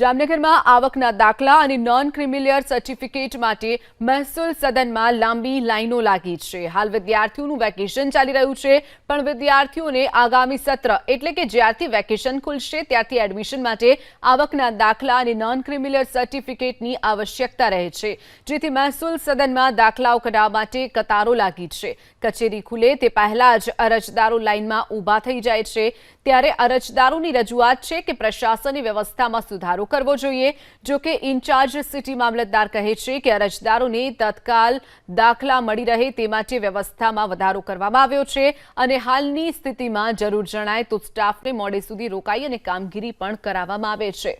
જામનગરમાં આવકના દાખલા અને નોન ક્રિમિલિયર સર્ટિફિકેટ માટે મહેસૂલ સદનમાં લાંબી લાઈનો લાગી છે. હાલ વિદ્યાર્થીઓનું વેકેશન ચાલી રહ્યું છે, પણ વિદ્યાર્થીઓને આગામી સત્ર એટલે કે જ્યારથી વેકેશન ખુલશે ત્યારથી એડમિશન માટે આવકના દાખલા અને નોન ક્રિમિલિયર સર્ટિફિકેટની આવશ્યકતા રહે છે. જેથી મહેસૂલ સદનમાં દાખલાઓ કઢાવવા માટે કતારો લાગી છે. કચેરી ખુલે તે પહેલા જ અરજદારો લાઇનમાં ઊભા થઈ જાય છે. ત્યારે અરજદારોની રજૂઆત છે કે પ્રશાસનની વ્યવસ્થામાં સુધારો કરવો જોઈએ, જો કે ઇન્ચાર્જ સિટી મામલતદાર કહે છે કે અરજદારોને તત્કાલ દાખલા મળી રહે તે માટે વ્યવસ્થામાં વધારો કરવામાં આવ્યો છે અને હાલની સ્થિતિમાં જરૂર જણાય તો સ્ટાફને મોડે સુધી રોકાઈ અને કામગીરી પણ કરાવવામાં આવે છે.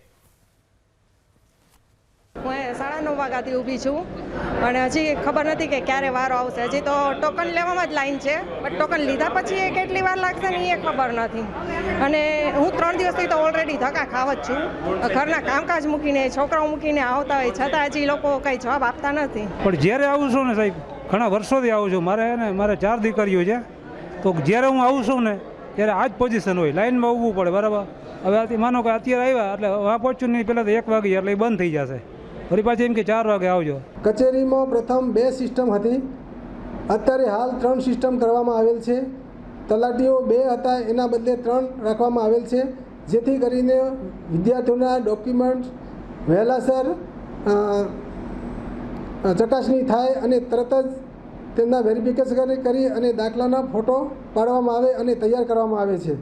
હું સાડા નવ વાગ્યાથી ઊભી છું. અને હજી ખબર નથી કે ક્યારે વારો આવશે. હજી તો ટોકન લેવામાં જ લાઈન છે. બટ ટોકન લીધા પછી એ કેટલી વાર લાગશે ને એ ખબર નથી. અને હું ત્રણ દિવસથી તો ઓલરેડી ધક્કા ખાવ જ છું. ઘરના કામકાજ મૂકીને, છોકરાઓ મૂકીને આવતા હોય, છતાં હજી લોકો કંઈ જવાબ આપતા નથી. પણ જ્યારે આવું છું ને સાહેબ, ઘણા વર્ષોથી આવું છું. મારે ને મારે ચાર દીકરીઓ છે. તો જ્યારે હું આવું છું ને, ત્યારે આ જ પોઝિશન હોય. લાઇનમાં ઊભું પડે, બરાબર? હવે માનો કે અત્યારે આવ્યા, એટલે આ પહોંચ્યું નહીં, પહેલાં તો એક વાગે એટલે બંધ થઈ જશે. ફરી પાછી એમ કે ચાર વાગે આવજો. કચેરીમાં પ્રથમ બે સિસ્ટમ હતી. અત્યારે હાલ ત્રણ સિસ્ટમ કરવામાં આવેલ છે. તલાટીઓ બે હતા, એના બદલે ત્રણ રાખવામાં આવેલ છે. જેથી કરીને વિદ્યાર્થીઓના ડોક્યુમેન્ટ વહેલાસર ચકાસણી થાય અને તરત જ તેમના વેરિફિકેશન કરી અને દાખલાના ફોટો પાડવામાં આવે અને તૈયાર કરવામાં આવે છે.